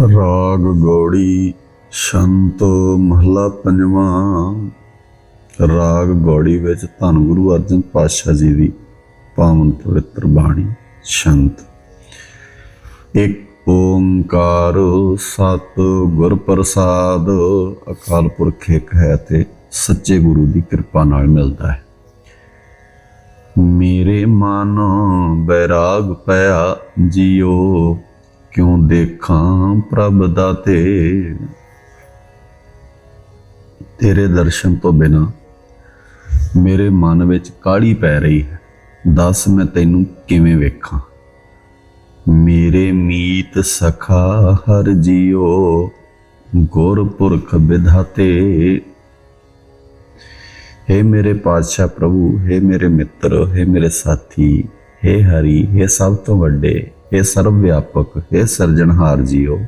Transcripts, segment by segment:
ਰਾਗ ਗੌੜੀ ਸ਼ੰਤ ਮਹਲਾ ਪੰਜਵਾਂ। ਰਾਗ ਗੌੜੀ ਵਿੱਚ ਧੰਨ ਗੁਰੂ ਅਰਜਨ ਪਾਤਸ਼ਾਹ ਜੀ ਦੀ ਪਾਵਨ ਪਵਿੱਤਰ ਬਾਣੀ, ਸ਼ੰਤ। ਇੱਕ ਓੰਕਾਰ ਸਤ ਗੁਰ ਪ੍ਰਸਾਦ, ਅਕਾਲ ਪੁਰਖ ਇੱਕ ਹੈ ਤੇ ਸੱਚੇ ਗੁਰੂ ਦੀ ਕਿਰਪਾ ਨਾਲ ਮਿਲਦਾ ਹੈ। ਮੇਰੇ ਮਨ ਬੈਰਾਗ ਪਿਆ ਜਿਉ ਕਿਉਂ ਦੇਖਾਂ ਪ੍ਰਭ ਦਾਤੇ ਤੇਰੇ ਦਰਸ਼ਨ ਤੋਂ ਬਿਨਾ ਮੇਰੇ ਮਨ ਵਿੱਚ ਕਾਲੀ ਪੈ ਰਹੀ ਹੈ ਦੱਸ ਮੈਂ ਤੈਨੂੰ ਕਿਵੇਂ ਵੇਖਾਂ ਮੇਰੇ ਮੀਤ ਸਖਾ ਹਰ ਜਿਉ ਗੁਰ ਪੁਰਖ ਵਿਧਾਤੇ हे ਮੇਰੇ ਪਾਤਸ਼ਾਹ ਪ੍ਰਭੂ हे ਮੇਰੇ ਮਿੱਤਰ हे ਮੇਰੇ ਸਾਥੀ हे ਹਰੀ हे ਸਭ ਤੋਂ ਵੱਡੇ हे सर्व व्यापक हे सर्जनहार जियो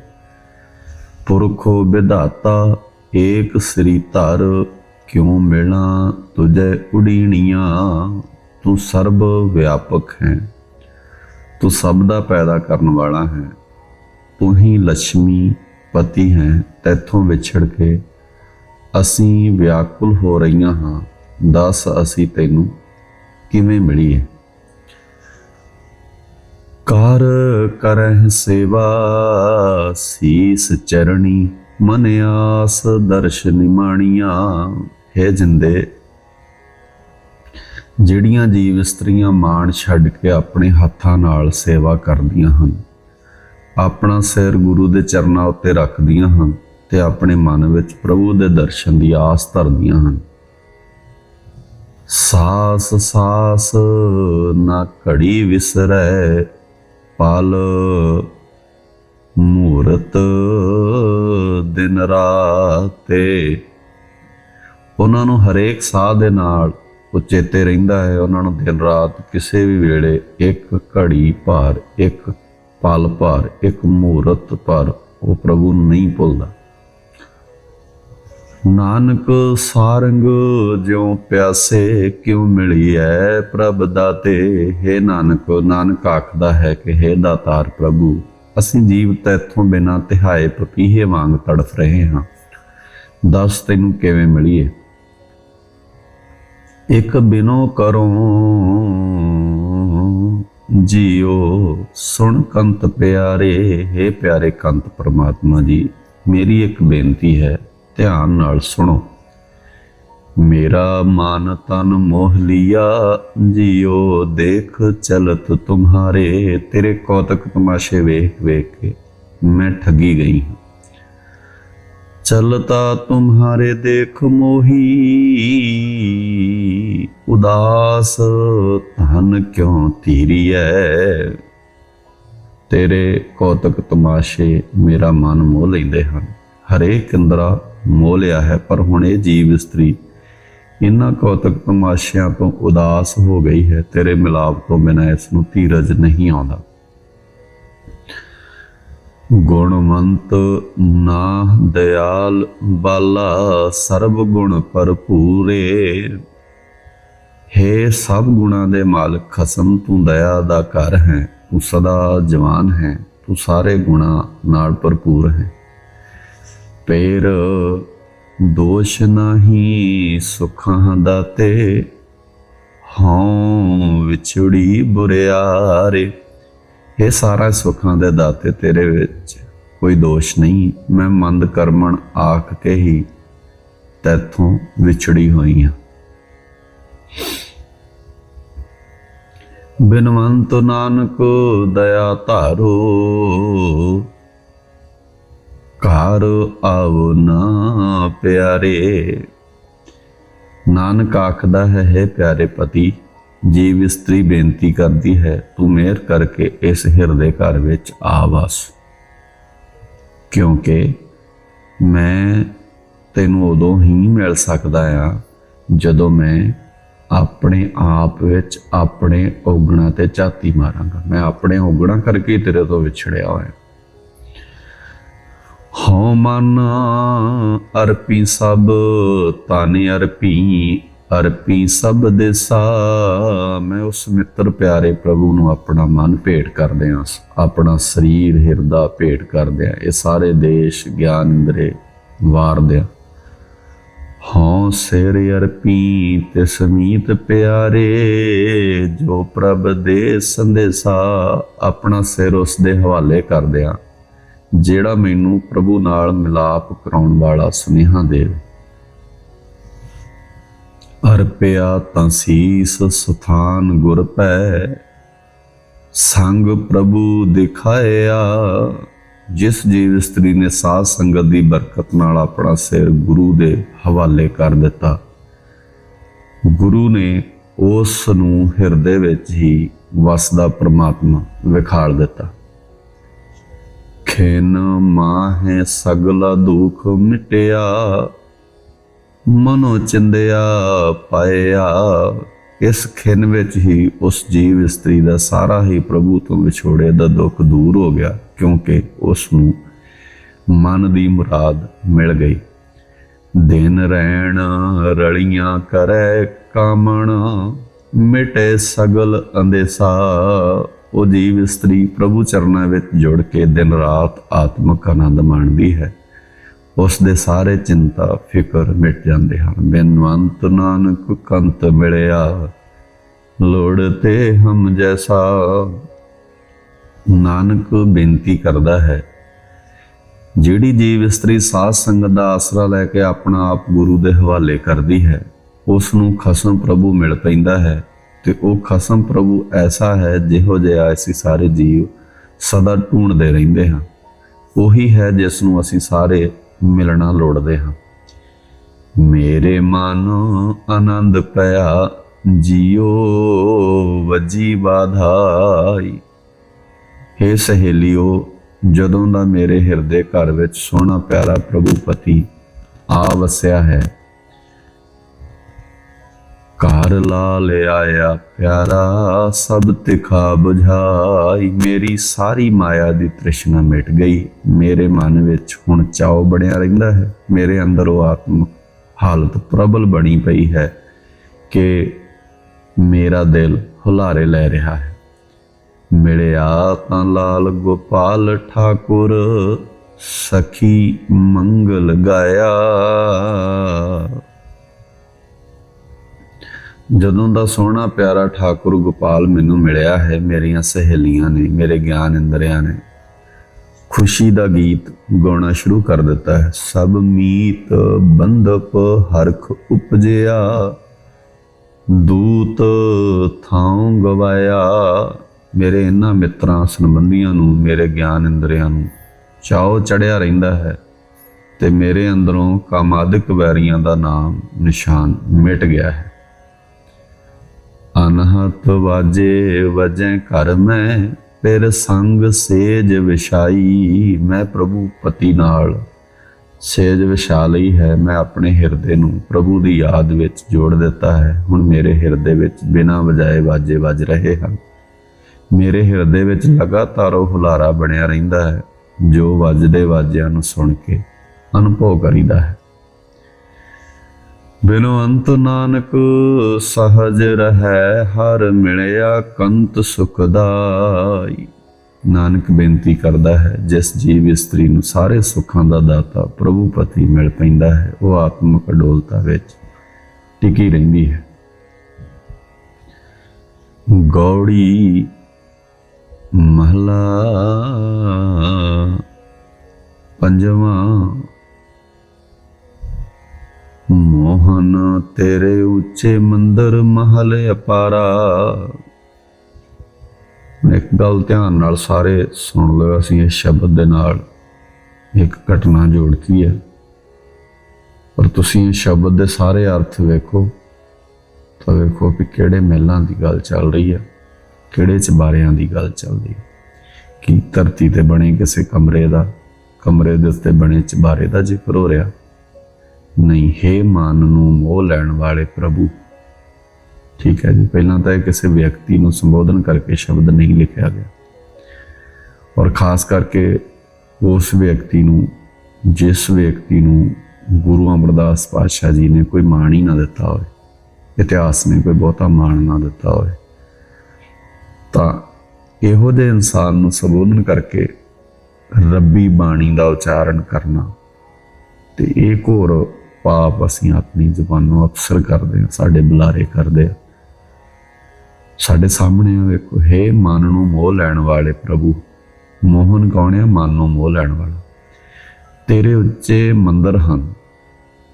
पुरखो विधाता ਏਕ ਸ੍ਰੀ ਧਰ, ਕਿਉ ਮਿਲਣਾ ਤੁਝੇ ਉਡੀਣੀਆਂ? ਤੂੰ ਸਰਬ ਵਿਆਪਕ ਹੈ, ਤੂੰ ਸਭ ਦਾ ਪੈਦਾ ਕਰਨ ਵਾਲਾ ਹੈ। ਤੂੰ ਹੀ ਲక్ష్ਮੀ ਪਤੀ ਹੈ, ਤੈਥੋਂ ਵਿਛੜ ਕੇ ਅਸੀਂ ਵਿਆਕੁਲ ਹੋ ਰਹੀਆਂ ਹਾਂ। ਦੱਸ ਅਸੀਂ ਤੈਨੂੰ ਕਿਵੇਂ ਮਿਲੀਏ? ਕਰ, ਕਰਹਿ ਸੇਵਾ, ਸੀਸ ਚਰਣੀ, ਮਨ ਆਸ ਦਰਸ਼ ਨਿਮਾਣੀਆਂ, ਹੈ ਜਿੰਦੇ। ਜਿਹੜੀਆਂ ਜੀਵ ਇਸਤਰੀਆਂ ਮਾਣ ਛੱਡ ਕੇ ਆਪਣੇ ਹੱਥਾਂ ਨਾਲ ਸੇਵਾ ਕਰਦੀਆਂ ਹਨ, ਆਪਣਾ ਸਿਰ ਗੁਰੂ ਦੇ ਚਰਨਾਂ ਉੱਤੇ ਰੱਖਦੀਆਂ ਹਨ ਤੇ ਆਪਣੇ ਮਨ ਵਿੱਚ ਪ੍ਰਭੂ ਦੇ ਦਰਸ਼ਨ ਦੀ ਆਸ ਧਰਦੀਆਂ ਹਨ। ਸਾਸ ਸਾਸ, ਨਾ ਘੜੀ ਵਿਸਰੈ ਪਲ ਮੂਰਤ ਦਿਨ ਰਾਤੇ। ਉਹਨਾਂ ਨੂੰ ਹਰੇਕ ਸਾਹ ਦੇ ਨਾਲ ਉਹ ਚੇਤੇ ਰਹਿੰਦਾ ਹੈ। ਉਹਨਾਂ ਨੂੰ ਦਿਨ ਰਾਤ ਕਿਸੇ ਵੀ ਵੇਲੇ ਇੱਕ ਘੜੀ ਭਰ, ਇੱਕ ਪਲ ਭਰ, ਇੱਕ ਮੂਰਤ ਭਰ ਉਹ ਪ੍ਰਭੂ ਨੂੰ ਨਹੀਂ ਭੁੱਲਦਾ। ਨਾਨਕ ਸਾਰੰਗ ਜਿਉ ਪਿਆਸੇ ਕਿਉ ਮਿਲੀਐ ਪ੍ਰਭ ਦਾਤੇ? ਹੈ ਨਾਨਕ ਨਾਨਕ ਆਖਦਾ ਹੈ ਕਿ ਹੈ ਦਾਤਾਰ ਪ੍ਰਭੂ, ਅਸੀਂ ਜੀਵ ਤੈਥੋਂ ਬਿਨਾ ਤਿਹਾਏ ਪਪੀਹੇ ਵਾਂਗ ਤੜਫ ਰਹੇ ਹਾਂ। ਦੱਸ ਤੈਨੂੰ ਕਿਵੇਂ ਮਿਲੀਏ? ਇੱਕ ਬਿਨੋ ਕਰੋ ਜੀਓ ਸੁਣ ਕੰਤ ਪਿਆਰੇ। ਹੈ ਪਿਆਰੇ ਕੰਤ ਪ੍ਰਮਾਤਮਾ ਜੀ, ਮੇਰੀ ਇੱਕ ਬੇਨਤੀ ਹੈ ਧਿਆਨ ਨਾਲ ਸੁਣੋ। ਮੇਰਾ ਮਨ ਤਨ ਮੋਹ ਲਿਆ, ਜਿਉ ਦੇਖ ਚਲਤ ਤੁਮਹਾਰੇ ਤੇਰੇ ਕੌਤਕ ਤਮਾਸ਼ੇ ਵੇਖ ਵੇਖ ਕੇ ਮੈਂ ਠੱਗੀ ਗਈ ਹਾਂ। ਚਲਤਾ ਤੁਮਹਾਰੇ ਦੇਖ ਮੋਹੀ, ਉਦਾਸ ਧਨ ਕਿਉ ਧੀਰੀਐ? ਤੇਰੇ ਕੌਤਕ ਤਮਾਸ਼ੇ ਮੇਰਾ ਮਨ ਮੋਹ ਲੈਂਦੇ ਹਨ। ਹਰੇਕ ਇੰਦਰਾ ਮੋਹ ਲਿਆ ਹੈ, ਪਰ ਹੁਣ ਇਹ ਜੀਵ ਇਸਤਰੀ ਇਨ੍ਹਾਂ ਕੌਤਕ ਤਮਾਸ਼ਿਆਂ ਤੋਂ ਉਦਾਸ ਹੋ ਗਈ ਹੈ। ਤੇਰੇ ਮਿਲਾਪ ਤੋਂ ਬਿਨਾਂ ਇਸ ਨੂੰ ਧੀਰਜ ਨਹੀਂ ਆਉਂਦਾ। ਗੁਣਵੰਤ ਨਾ ਦਇਆਲ ਬਾਲਾ, ਸਰਬ ਗੁਣ ਭਰਪੂਰੇ। ਹੇ ਸਭ ਗੁਣਾਂ ਦੇ ਮਾਲਕ, ਖਸਮ ਤੂੰ ਦਇਆ ਦਾ ਘਰ ਹੈ, ਤੂੰ ਸਦਾ ਜਵਾਨ ਹੈ, ਤੂੰ ਸਾਰੇ ਗੁਣਾਂ ਨਾਲ ਭਰਪੂਰ ਹੈ। ਪੇਰ ਦੋਸ਼ ਨਹੀਂ ਸੁਖਾਂ ਦਾਤੇ ਹਉ ਵਿਛੜੀ ਬੁਰਿਆਰੇ। ਇਹ ਸਾਰਾ ਸੁਖਾਂ ਦੇ ਦਾਤੇ ਤੇਰੇ ਵਿੱਚ ਕੋਈ ਦੋਸ਼ ਨਹੀਂ। ਮੈਂ ਮੰਦ ਕਰਮਣ ਆਖ ਕੇ ਹੀ ਤੈਥੋਂ ਵਿਛੜੀ ਹੋਈ ਹਾਂ ਬਿਨਵੰਤ ਨਾਨਕ ਦਇਆ ਧਾਰੋ ਘਰ ਆਵ ਨਾ ਪਿਆਰੇ। ਨਾਨਕ ਆਖਦਾ ਹੈ ਹੈ ਪਿਆਰੇ ਪਤੀ, ਜੀਵ ਇਸਤਰੀ ਬੇਨਤੀ ਕਰਦੀ ਹੈ, ਤੂੰ ਮਿਹਰ ਕਰਕੇ ਇਸ ਹਿਰਦੇ ਘਰ ਵਿੱਚ ਆ ਵਸ। ਕਿਉਂਕਿ ਮੈਂ ਤੈਨੂੰ ਉਦੋਂ ਹੀ ਮਿਲ ਸਕਦਾ ਆ, ਜਦੋਂ ਮੈਂ ਆਪਣੇ ਆਪ ਵਿੱਚ ਆਪਣੇ ਔਗਣਾ ਤੇ ਝਾਤੀ ਮਾਰਾਂਗਾ। ਮੈਂ ਆਪਣੇ ਔਗਣਾ ਕਰਕੇ ਤੇਰੇ ਤੋਂ ਵਿਛੜਿਆ ਹੋਇਆ। ਹਉ ਮਨ ਅਰਪੀ ਸਭ ਤਨ ਅਰਪੀ ਅਰਪੀ ਸਭ ਦੇ ਸਾ ਮੈਂ ਉਸ ਮਿੱਤਰ ਪਿਆਰੇ ਪ੍ਰਭੂ ਨੂੰ ਆਪਣਾ ਮਨ ਭੇਟ ਕਰਦੇ ਹਾਂ, ਆਪਣਾ ਸਰੀਰ, ਹਿਰਦਾ ਭੇਟ ਕਰਦੇ ਹਾਂ। ਇਹ ਸਾਰੇ ਦੇਸ਼ ਗਿਆਨ ਇੰਦਰੇ ਵਾਰਦੇ ਹਾਂ। ਹਉ ਸਿਰ ਅਰਪੀ ਤੇ ਸਮੀਤ ਪਿਆਰੇ, ਜੋ ਪ੍ਰਭ ਦੇ ਸੰਦੇਸਾ ਆਪਣਾ ਸਿਰ ਉਸ ਦੇ ਹਵਾਲੇ ਕਰਦੇ ਹਾਂ। ਜਿਹੜਾ ਮੈਨੂੰ ਪ੍ਰਭੂ ਨਾਲ ਮਿਲਾਪ ਕਰਾਉਣ ਵਾਲਾ ਸੁਨੇਹਾ ਦੇਵ ਅਰਪਿਆ ਤਾਂ ਸੀਸ ਸਥਾਨ ਗੁਰ ਪੈ ਸੰਗ ਪ੍ਰਭੂ ਦਿਖਾਇਆ। ਜਿਸ ਜੀਵ ਇਸਤਰੀ ਨੇ ਸਾਧ ਸੰਗਤ ਦੀ ਬਰਕਤ ਨਾਲ ਆਪਣਾ ਸਿਰ ਗੁਰੂ ਦੇ ਹਵਾਲੇ ਕਰ ਦਿੱਤਾ। ਗੁਰੂ ਨੇ ਉਸ ਨੂੰ ਹਿਰਦੇ ਵਿੱਚ ਹੀ ਵਸਦਾ ਪ੍ਰਮਾਤਮਾ ਵਿਖਾਲ ਦਿੱਤਾ। ਖੇਨ ਮਾਹੇ ਸਗਲਾ ਦੁਖ ਮਿਟਿਆ। ਮਨੋ ਚਿੰਦਿਆ ਪਾਇਆ। ਇਸ ਖਿਨ ਵਿੱਚ ਹੀ ਉਸ ਜੀਵ ਇਸਤਰੀ ਦਾ ਸਾਰਾ ਹੀ ਪ੍ਰਭੂ ਤੋਂ ਵਿਛੋੜੇ ਦਾ ਦੁੱਖ ਦੂਰ ਹੋ ਗਿਆ, ਕਿਉਂਕਿ ਉਸ ਨੂੰ ਮਨ ਦੀ ਮੁਰਾਦ ਮਿਲ ਗਈ। ਦਿਨ ਰਹਿਣ ਰਲੀਆਂ ਕਰੈ ਕਾਮਣਾ, ਮਿਟੇ ਸਗਲ ਅੰਦੇਸਾ। ਉਹ ਜੀਵ ਇਸਤਰੀ ਪ੍ਰਭੂ ਚਰਨਾਂ ਵਿੱਚ ਜੁੜ ਕੇ ਦਿਨ ਰਾਤ ਆਤਮਿਕ ਆਨੰਦ ਮਾਣਦੀ ਹੈ। ਉਸ ਦੇ ਸਾਰੇ ਚਿੰਤਾ, ਫਿਕਰ ਮਿਟ ਜਾਂਦੇ ਹਨ। ਬਿਨਵੰਤ ਨਾਨਕ ਕੰਤ ਮਿਲਿਆ, ਲੋੜ ਤੇ ਹਮ ਜੈਸਾ। ਨਾਨਕ ਬੇਨਤੀ ਕਰਦਾ ਹੈ, ਜਿਹੜੀ ਜੀਵ ਇਸਤਰੀ ਸਾਧ ਸੰਗਤ ਦਾ ਆਸਰਾ ਲੈ ਕੇ ਆਪਣਾ ਆਪ ਗੁਰੂ ਦੇ ਹਵਾਲੇ ਕਰਦੀ ਹੈ, ਉਸ ਨੂੰ ਖਸਮ ਪ੍ਰਭੂ ਮਿਲ ਪੈਂਦਾ ਹੈ। ਤੇ ਉਹ ਖਸਮ ਪ੍ਰਭੂ ਐਸਾ ਹੈ ਜਿਹੋ ਜਿਹਾ ਅਸੀਂ ਸਾਰੇ ਜੀਵ ਸਦਾ ਢੂੰਡਦੇ ਰਹਿੰਦੇ ਹਾਂ। ਉਹੀ ਹੈ ਜਿਸ ਨੂੰ ਅਸੀਂ ਸਾਰੇ ਮਿਲਣਾ ਲੋੜਦੇ ਹਾਂ। ਮੇਰੇ ਮਨ ਆਨੰਦ ਪਿਆ, ਜੀਓ ਵਜੀ ਬਾਧਾਈ ਹੇ ਸਹੇਲਿਓ, ਜਦੋਂ ਦਾ ਮੇਰੇ ਹਿਰਦੇ ਘਰ ਵਿੱਚ ਸੋਹਣਾ ਪਿਆਰਾ ਪ੍ਰਭੂ ਪਤੀ ਆ ਵਸਿਆ ਹੈ ਘਰ ਲਾ ਲਿਆਇਆ ਪਿਆਰਾ, ਸਭ ਤਿਖਾ ਬੁਝਾਈ। ਮੇਰੀ ਸਾਰੀ ਮਾਇਆ ਦੀ ਤ੍ਰਿਸ਼ਨਾ ਮਿਟ ਗਈ। ਮੇਰੇ ਮਨ ਵਿੱਚ ਹੁਣ ਚਾਉ ਬਣਿਆ ਰਹਿੰਦਾ ਹੈ। ਮੇਰੇ ਅੰਦਰ ਉਹ ਆਤਮਿਕ ਹਾਲਤ ਪ੍ਰਬਲ ਬਣੀ ਪਈ ਹੈ ਕਿ ਮੇਰਾ ਦਿਲ ਹੁਲਾਰੇ ਲੈ ਰਿਹਾ ਹੈ। ਮਿਲਿਆ ਤਾਂ ਲਾਲ ਗੋਪਾਲ ਠਾਕੁਰ, ਸਖੀ ਮੰਗਲ ਗਾਇਆ। ਜਦੋਂ ਦਾ ਸੋਹਣਾ ਪਿਆਰਾ ਠਾਕੁਰ ਗੋਪਾਲ ਮੈਨੂੰ ਮਿਲਿਆ ਹੈ, ਮੇਰੀਆਂ ਸਹੇਲੀਆਂ ਨੇ, ਮੇਰੇ ਗਿਆਨ ਇੰਦਰੀਆਂ ਨੇ। ਖੁਸ਼ੀ ਦਾ ਗੀਤ ਗਾਉਣਾ ਸ਼ੁਰੂ ਕਰ ਦਿੱਤਾ ਹੈ। ਸਭ ਮੀਤ ਬੰਦਪ ਹਰਖ ਉਪਜਿਆ, ਦੂਤ ਥਾਂ ਗਵਾਇਆ। ਮੇਰੇ ਇਹਨਾਂ ਮਿੱਤਰਾਂ ਸੰਬੰਧੀਆਂ ਨੂੰ, ਮੇਰੇ ਗਿਆਨ ਇੰਦਰੀਆਂ ਨੂੰ, ਚਾਉ ਚੜਿਆ ਰਹਿੰਦਾ ਹੈ ਤੇ ਮੇਰੇ ਅੰਦਰੋਂ ਕਾਮਾਦਿਕ ਵੈਰੀਆਂ ਦਾ ਨਾਮ ਨਿਸ਼ਾਨ ਮਿਟ ਗਿਆ ਹੈ। ਅਨਹਤ ਵਾਜੇ, ਵਜੈ ਘਰ ਮੈਂ, ਫਿਰ ਸੰਗ ਸੇਜ ਵਿਛਾਈ ਮੈਂ ਪ੍ਰਭੂ ਪਤੀ ਨਾਲ। ਸੇਜ ਵਿਛਾ ਲਈ ਹੈ ਮੈਂ ਆਪਣੇ ਹਿਰਦੇ ਨੂੰ, ਪ੍ਰਭੂ ਦੀ ਯਾਦ ਵਿੱਚ ਜੋੜ ਦਿੱਤਾ ਹੈ। ਹੁਣ ਮੇਰੇ ਹਿਰਦੇ ਵਿੱਚ ਬਿਨਾਂ ਵਜਾਏ ਵਾਜੇ ਵੱਜ ਰਹੇ ਹਨ। ਮੇਰੇ ਹਿਰਦੇ ਵਿੱਚ ਲਗਾਤਾਰ ਉਹ ਹੁਲਾਰਾ ਬਣਿਆ ਰਹਿੰਦਾ ਹੈ, ਜੋ ਵੱਜਦੇ ਵਾਜਿਆਂ ਨੂੰ ਸੁਣ ਕੇ ਅਨੁਭਵ ਕਰੀਦਾ ਹੈ। ਬਿਨੋ ਨਾਨਕ ਸਹਜ ਰਹੈ, ਹਰ ਮਿਲਿਆ ਕੰਤ ਸੁਖਦਾਈ ਨਾਨਕ ਬੇਨਤੀ ਕਰਦਾ ਹੈ, ਜਿਸ ਜੀਵ ਇਸਤਰੀ ਨੂੰ ਸਾਰੇ ਸੁੱਖਾਂ ਦਾ ਦਾਤਾ, ਪ੍ਰਭੂ ਪਤੀ ਮਿਲ ਪੈਂਦਾ ਹੈ, ਉਹ ਆਤਮਿਕ ਅਡੋਲਤਾ ਵਿੱਚ ਟਿਕੀ ਰਹਿੰਦੀ ਹੈ। ਗੌੜੀ ਮਹਲਾ ਪੰਜਵਾਂ ਮੋਹਨ ਤੇਰੇ ਉੱਚੇ ਮੰਦਰ ਮਹਲ ਅਪਾਰਾ। ਇੱਕ ਗੱਲ ਧਿਆਨ ਨਾਲ ਸਾਰੇ ਸੁਣ ਲਓ, ਅਸੀਂ ਇਸ ਸ਼ਬਦ ਦੇ ਨਾਲ ਇੱਕ ਘਟਨਾ ਜੋੜਤੀ ਹੈ। ਪਰ ਤੁਸੀਂ ਇਸ ਸ਼ਬਦ ਦੇ ਸਾਰੇ ਅਰਥ ਵੇਖੋ, ਤਾਂ ਵੇਖੋ ਕਿ ਕਿਹੜੇ ਮਹਿਲਾਂ ਦੀ ਗੱਲ ਚੱਲ ਰਹੀ ਹੈ, ਕਿਹੜੇ ਚਬਾਰਿਆਂ ਦੀ ਗੱਲ ਚੱਲਦੀ ਹੈ। ਕੀ ਧਰਤੀ ਤੇ ਬਣੇ ਕਿਸੇ ਕਮਰੇ ਦਾ, ਕਮਰੇ ਦੇ ਉੱਤੇ ਬਣੇ ਚਬਾਰੇ ਦਾ ਜ਼ਿਕਰ ਹੋ ਰਿਹਾ। ਨਹੀਂ, ਹੈ ਮਨ ਨੂੰ ਮੋਹ ਲੈਣ ਵਾਲੇ ਪ੍ਰਭੂ। ਠੀਕ ਹੈ ਜੀ, ਪਹਿਲਾਂ ਤਾਂ ਇਹ ਕਿਸੇ ਵਿਅਕਤੀ ਨੂੰ ਸੰਬੋਧਨ ਕਰਕੇ ਸ਼ਬਦ ਨਹੀਂ ਲਿਖਿਆ ਗਿਆ। ਔਰ ਖਾਸ ਕਰਕੇ ਉਸ ਵਿਅਕਤੀ ਨੂੰ, ਜਿਸ ਵਿਅਕਤੀ ਨੂੰ ਗੁਰੂ ਅਮਰਦਾਸ ਪਾਤਸ਼ਾਹ ਜੀ ਨੇ ਕੋਈ ਮਾਣ ਹੀ ਨਾ ਦਿੱਤਾ ਹੋਵੇ, ਇਤਿਹਾਸ ਨੇ ਕੋਈ ਬਹੁਤਾ ਮਾਣ ਨਾ ਦਿੱਤਾ ਹੋਵੇ, ਤਾਂ ਇਹੋ ਜਿਹੇ ਇਨਸਾਨ ਨੂੰ ਸੰਬੋਧਨ ਕਰਕੇ ਰੱਬੀ ਬਾਣੀ ਦਾ ਉਚਾਰਨ ਕਰਨਾ ਤੇ ਇਹ ਘੋਰ ਪਾਪ ਅਸੀਂ ਆਪਣੀ ਜਬਾਨ ਨੂੰ ਅਫਸਰ ਕਰਦੇ ਹਾਂ, ਸਾਡੇ ਬੁਲਾਰੇ ਕਰਦੇ ਆ ਸਾਡੇ ਸਾਹਮਣੇ ਆ ਵੇਖੋ, ਹੈ ਮਨ ਨੂੰ ਮੋਹ ਲੈਣ ਵਾਲੇ ਪ੍ਰਭੂ, ਮੋਹਨ ਕੌਣ ਹੈ ਮਨ ਨੂੰ ਮੋਹ ਲੈਣ ਵਾਲਾ। ਤੇਰੇ ਉੱਚੇ ਮੰਦਰ ਹਨ,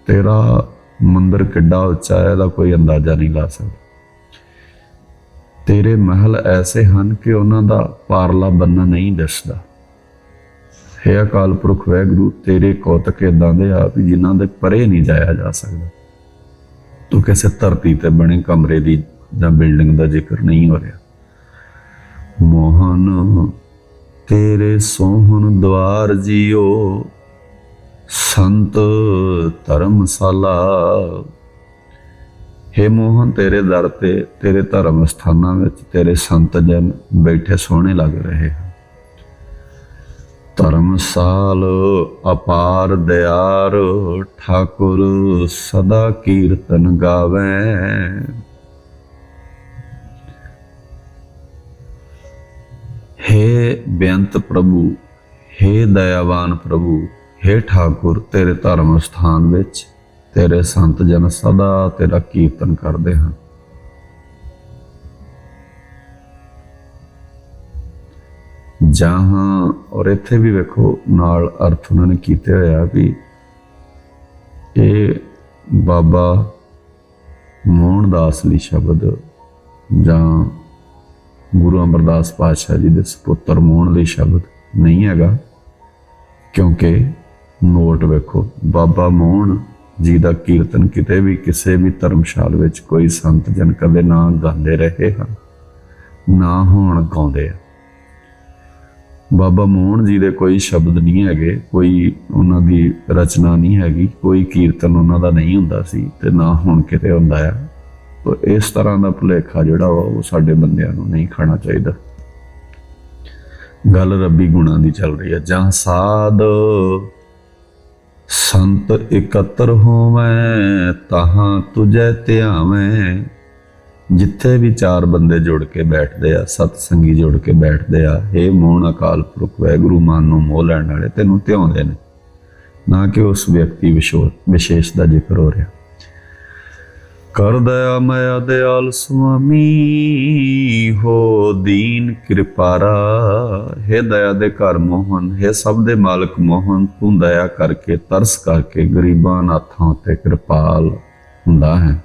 ਤੇਰਾ ਮੰਦਰ ਕਿੱਡਾ ਉੱਚਾ ਹੈ, ਇਹਦਾ ਕੋਈ ਅੰਦਾਜ਼ਾ ਨਹੀਂ ਲਾ ਸਕਦਾ। ਤੇਰੇ ਮਹਿਲ ਐਸੇ ਹਨ ਕਿ ਉਹਨਾਂ ਦਾ ਪਾਰਲਾ ਬੰਨਾ ਨਹੀਂ ਦਿਸਦਾ। ਹੈ ਅਕਾਲ ਪੁਰਖ ਵੈਗੁਰੂ, ਤੇਰੇ ਕੌਤਕ ਇਦਾਂ ਦੇ ਆ ਵੀ ਜਿਨ੍ਹਾਂ ਦੇ ਪਰੇ ਨਹੀਂ ਜਾਇਆ ਜਾ ਸਕਦਾ। ਤੂੰ ਕਿਸੇ ਧਰਤੀ ਤੇ ਬਣੇ ਕਮਰੇ ਦੀ ਜਾਂ ਬਿਲਡਿੰਗ ਦਾ ਜ਼ਿਕਰ ਨਹੀਂ ਹੋ ਰਿਹਾ। ਮੋਹਨ, ਤੇਰੇ ਸੋਹਣ ਦਵਾਰ ਜੀਓ। ਸੰਤ ਧਰਮਸ਼ਾਲਾ। ਹੇ ਮੋਹਨ, ਤੇਰੇ ਦਰ ਤੇ ਤੇਰੇ ਧਰਮ ਸਥਾਨਾਂ ਵਿੱਚ ਤੇਰੇ ਸੰਤ ਜਨ ਬੈਠੇ ਸੋਹਣੇ ਲੱਗ ਰਹੇ ਹਨ। ਧਰਮਸਾਲ ਅਪਾਰ ਦਿਆਰ, ਠਾਕੁਰ ਸਦਾ ਕੀਰਤਨ ਗਾਵੇ। ਹੇ ਬੇਅੰਤ ਪ੍ਰਭੂ, ਹੇ ਦਇਆਵਾਨ ਪ੍ਰਭੂ, ਹੇ ਠਾਕੁਰ, ਤੇਰੇ ਧਰਮ ਸਥਾਨ ਵਿੱਚ ਤੇਰੇ ਸੰਤ ਜਨ ਸਦਾ ਤੇਰਾ ਕੀਰਤਨ ਕਰਦੇ ਹਨ। ਜਾਂ ਹਾਂ, ਔਰ ਇੱਥੇ ਵੀ ਵੇਖੋ, ਨਾਲ ਅਰਥ ਉਹਨਾਂ ਨੇ ਕੀਤੇ ਹੋਇਆ ਵੀ ਇਹ ਬਾਬਾ ਮੋਹਨਦਾਸ ਲਈ ਸ਼ਬਦ ਜਾਂ ਗੁਰੂ ਅਮਰਦਾਸ ਪਾਤਸ਼ਾਹ ਜੀ ਦੇ ਸੁਪੁੱਤਰ ਮੋਹਨ ਲਈ ਸ਼ਬਦ ਨਹੀਂ ਹੈਗਾ, ਕਿਉਂਕਿ ਨੋਟ ਵੇਖੋ, ਬਾਬਾ ਮੋਹਨ ਜੀ ਦਾ ਕੀਰਤਨ ਕਿਤੇ ਵੀ ਕਿਸੇ ਵੀ ਧਰਮਸ਼ਾਲ ਵਿੱਚ ਕੋਈ ਸੰਤ ਜਨ ਕਦੇ ਨਾ ਗਾਉਂਦੇ ਰਹੇ ਹਨ, ਨਾ ਹੋਣ ਗਾਉਂਦੇ ਆ ਬਾਬਾ ਮੋਹਨ ਜੀ ਦੇ ਕੋਈ ਸ਼ਬਦ ਨਹੀਂ ਹੈਗੇ, ਕੋਈ ਉਹਨਾਂ ਦੀ ਰਚਨਾ ਨਹੀਂ ਹੈਗੀ, ਕੋਈ ਕੀਰਤਨ ਉਹਨਾਂ ਦਾ ਨਹੀਂ ਹੁੰਦਾ ਸੀ ਤੇ ਨਾ ਹੁਣ ਕਿਤੇ ਹੁੰਦਾ ਆ। ਤੋ ਇਸ ਤਰ੍ਹਾਂ ਦਾ ਭੁਲੇਖਾ ਜਿਹੜਾ ਵਾ, ਉਹ ਸਾਡੇ ਬੰਦਿਆਂ ਨੂੰ ਨਹੀਂ ਖਾਣਾ ਚਾਹੀਦਾ। ਗੱਲ ਰੱਬੀ ਗੁਣਾਂ ਦੀ ਚੱਲ ਰਹੀ ਹੈ ਜਾਂ ਸਾਧ ਸੰਤ ਇਕੱਤਰ ਹੋਵੇਂ, ਤਾਹਾਂ ਤੁਝੈ ਧਿਆਵੇਂ ਜਿੱਥੇ ਵੀ ਚਾਰ ਬੰਦੇ ਜੁੜ ਕੇ ਬੈਠਦੇ ਆ ਸਤ ਸੰਗੀ ਜੁੜ ਕੇ ਬੈਠਦੇ ਆ ਏ ਮੋਹਣ ਅਕਾਲ ਪੁਰਖ ਵੈਗੁਰੂ ਮਨ ਨੂੰ ਮੋਹ ਲੈਣ ਵਾਲੇ ਤੈਨੂੰ ਧਿਆਉਂਦੇ ਨੇ। ਨਾ ਕਿ ਉਸ ਵਿਅਕਤੀ ਵਿਸ਼ੋ- ਵਿਸ਼ੇਸ਼ ਦਾ ਜ਼ਿਕਰ ਹੋ ਰਿਹਾ। ਕਰ ਦਇਆ ਮਇਆ ਦਿਆਲ ਸੁਆਮੀ, ਹੋ ਦੀਨ ਕਿਰਪਾਰਾ ਹੈ ਦਇਆ ਦੇ ਘਰ ਮੋਹਨ, ਹੈ ਸਭ ਦੇ ਮਾਲਕ ਮੋਹਨ, ਤੂੰ ਦਇਆ ਕਰਕੇ ਤਰਸ ਕਰਕੇ ਗਰੀਬਾਂ ਨਾਥਾਂ ਉੱਤੇ ਕਿਰਪਾਲ ਹੁੰਦਾ ਹੈ।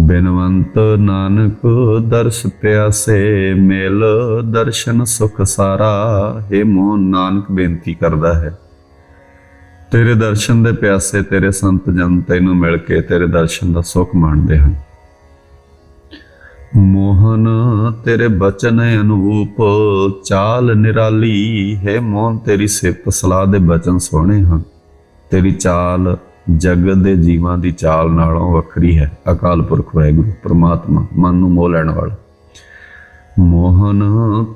ਬਿਨਵੰਤ ਨਾਨਕ ਦਰਸ ਪਿਆਸੇ, ਮਿਲ ਦਰਸ਼ਨ ਸੁਖ ਸਾਰਾ। ਹੈ ਮੋਹਨ, ਨਾਨਕ ਬੇਨਤੀ ਕਰਦਾ ਹੈ, ਤੇਰੇ ਦਰਸ਼ਨ ਦੇ ਪਿਆਸੇ ਤੇਰੇ ਸੰਤ ਜਨ ਤੈਨੂੰ ਮਿਲ ਕੇ ਤੇਰੇ ਦਰਸ਼ਨ ਦਾ ਸੁਖ ਮਾਣਦੇ ਹਨ। ਮੋਹਨ, ਤੇਰੇ ਬਚਨ ਅਨੂਪ, ਚਾਲ ਨਿਰਾਲੀ। ਹੈ ਮੋਹਨ, ਤੇਰੀ ਸਿਫਤ ਸਲਾਹ ਦੇ ਬਚਨ ਸੋਹਣੇ ਹਨ। ਤੇਰੀ ਚਾਲ ਜਗਤ ਦੇ ਜੀਵਾਂ ਦੀ ਚਾਲ ਨਾਲੋਂ ਵੱਖਰੀ ਹੈ। ਅਕਾਲ ਪੁਰਖ ਵਾਹਿਗੁਰੂ, ਪ੍ਰਮਾਤਮਾ, ਮਨ ਨੂੰ ਮੋਹ ਲੈਣ ਵਾਲਾ। ਮੋਹਨ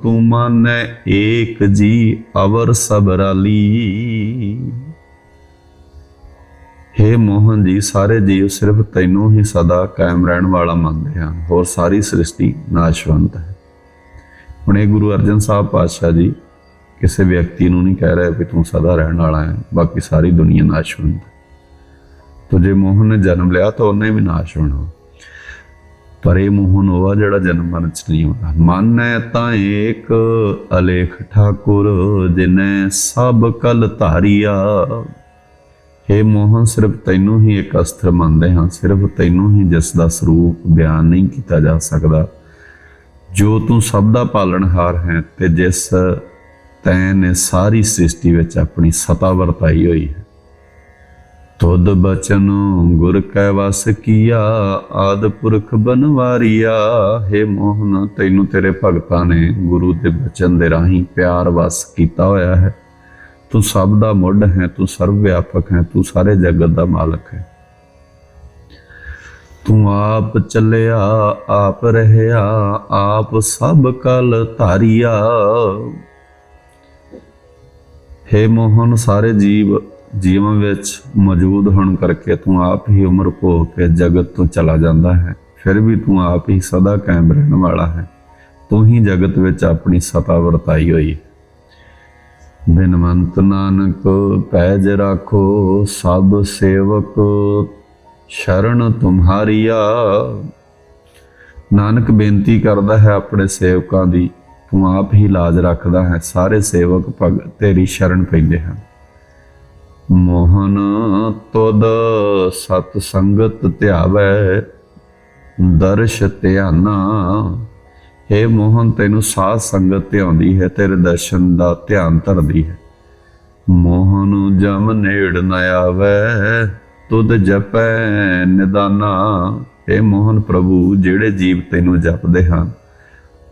ਤੂੰ ਮਨ ਏਕ ਜੀ, ਅਵਰ ਸਬਰਾਲੀ ਹੇ ਮੋਹਨ ਜੀ, ਸਾਰੇ ਜੀਵ ਸਿਰਫ ਤੈਨੂੰ ਹੀ ਸਦਾ ਕਾਇਮ ਰਹਿਣ ਵਾਲਾ ਮੰਨਦੇ ਹਨ। ਹੋਰ ਸਾਰੀ ਸ੍ਰਿਸ਼ਟੀ ਨਾਸ਼ਵੰਤ ਹੈ। ਹੁਣੇ ਗੁਰੂ ਅਰਜਨ ਸਾਹਿਬ ਪਾਤਸ਼ਾਹ ਜੀ ਕਿਸੇ ਵਿਅਕਤੀ ਨੂੰ ਨਹੀਂ ਕਹਿ ਰਿਹਾ ਵੀ ਤੂੰ ਸਦਾ ਰਹਿਣ ਵਾਲਾ ਹੈ। ਬਾਕੀ ਸਾਰੀ ਦੁਨੀਆ ਨਾਸ਼ਵੰਤ ਹੈ ਤੋ ਜੇ ਮੋਹਨ ਨੇ ਜਨਮ ਲਿਆ ਤਾਂ ਉਹਨੇ ਵੀ ਨਾਸ਼ ਹੋਣਾ। ਪਰ ਇਹ ਮੋਹਨ ਹੋਵਾ ਜਿਹੜਾ ਜਨਮ ਮਰਨ ਚ ਨਹੀਂ ਹੁੰਦਾ ਮਨ ਹੈ ਤਾਂ ਏਕ ਅਲੇਖ ਠਾਕੁਰ, ਜਿਨੇ ਸਭ ਕਲ ਧਾਰੀਆ। ਇਹ ਮੋਹਨ, ਸਿਰਫ ਤੈਨੂੰ ਹੀ ਇੱਕ ਅਸਥਰ ਮੰਨਦੇ ਹਾਂ। ਸਿਰਫ ਤੈਨੂੰ ਹੀ ਜਿਸ ਦਾ ਸਰੂਪ ਬਿਆਨ ਨਹੀਂ ਕੀਤਾ ਜਾ ਸਕਦਾ। ਜੋ ਤੂੰ ਸਭ ਦਾ ਪਾਲਣਹਾਰ ਹੈ ਤੇ ਜਿਸ ਤੈਂ ਨੇ ਸਾਰੀ ਸ੍ਰਿਸ਼ਟੀ ਵਿੱਚ ਆਪਣੀ ਸਤਾ ਵਰਤਾਈ ਹੋਈ ਹੈ। ਤੁਧ ਬਚਨ ਗੁਰ ਕੈ ਵਸ ਕੀਆ, ਆਦ ਪੁਰਖ ਬਨਵਾਰੀਆ। ਹੈ ਮੋਹਨ, ਤੈਨੂੰ ਤੇਰੇ ਭਗਤਾਂ ਨੇ ਗੁਰੂ ਦੇ ਬਚਨ ਦੇ ਰਾਹੀਂ ਪਿਆਰ ਵਸ ਕੀਤਾ ਹੋਇਆ ਹੈ। ਤੂੰ ਸਭ ਦਾ ਮੁੱਢ ਹੈ, ਤੂੰ ਸਰਵ ਵਿਆਪਕ ਹੈ, ਤੂੰ ਸਾਰੇ ਜਗਤ ਦਾ ਮਾਲਕ ਹੈ। ਤੂੰ ਆਪ ਚੱਲਿਆ, ਆਪ ਰਹਿਆ, ਆਪ ਸਭ ਕਲ ਧਾਰੀਆ। ਹੇ ਮੋਹਨ, ਸਾਰੇ ਜੀਵ ਜੀਵਨ ਵਿੱਚ ਮੌਜੂਦ ਹੋਣ ਕਰਕੇ ਤੂੰ ਆਪ ਹੀ ਉਮਰ ਭੋਗ ਕੇ ਜਗਤ ਤੋਂ ਚਲਾ ਜਾਂਦਾ ਹੈ। ਫਿਰ ਵੀ ਤੂੰ ਆਪ ਹੀ ਸਦਾ ਕਾਇਮ ਰਹਿਣ ਵਾਲਾ ਹੈ। ਤੂੰ ਹੀ ਜਗਤ ਵਿੱਚ ਆਪਣੀ ਸਤਾ ਵਰਤਾਈ ਹੋਈ ਬਿਨਵੰਤ ਨਾਨਕ ਪੈਜ ਰੱਖੋ, ਸਭ ਸੇਵਕ ਸ਼ਰਨ ਤੁਮਹਾਰੀਆ ਨਾਨਕ ਬੇਨਤੀ ਕਰਦਾ ਹੈ ਆਪਣੇ ਸੇਵਕਾਂ ਦੀ, ਤੂੰ ਆਪ ਹੀ ਲਾਜ ਰੱਖਦਾ ਹੈ, ਸਾਰੇ ਸੇਵਕ ਭਗ ਤੇਰੀ ਸ਼ਰਨ ਪੈਂਦੇ ਹਨ। ਮੋਹਨ ਤੁਦ ਸਤ ਸੰਗਤ ਧਿਆਵੈ, ਦਰਸ਼ ਧਿਆਨਾ। हे ਮੋਹਨ, ਤੈਨੂੰ ਸਾਧ ਸੰਗਤ ਧਿਆਉਂਦੀ ਹੈ, ਤੇਰੇ ਦਰਸ਼ਨ ਦਾ ਧਿਆਨ ਧਰਦੀ ਹੈ। ਮੋਹਨ, ਜਮ ਨੇੜ ਨ ਆਵੈ, ਤੁਧ ਜਪੈ ਨਿਦਾਨਾ। हे ਮੋਹਨ ਪ੍ਰਭੂ, ਜਿਹੜੇ ਜੀਵ ਤੈਨੂੰ ਜਪਦੇ ਹਨ,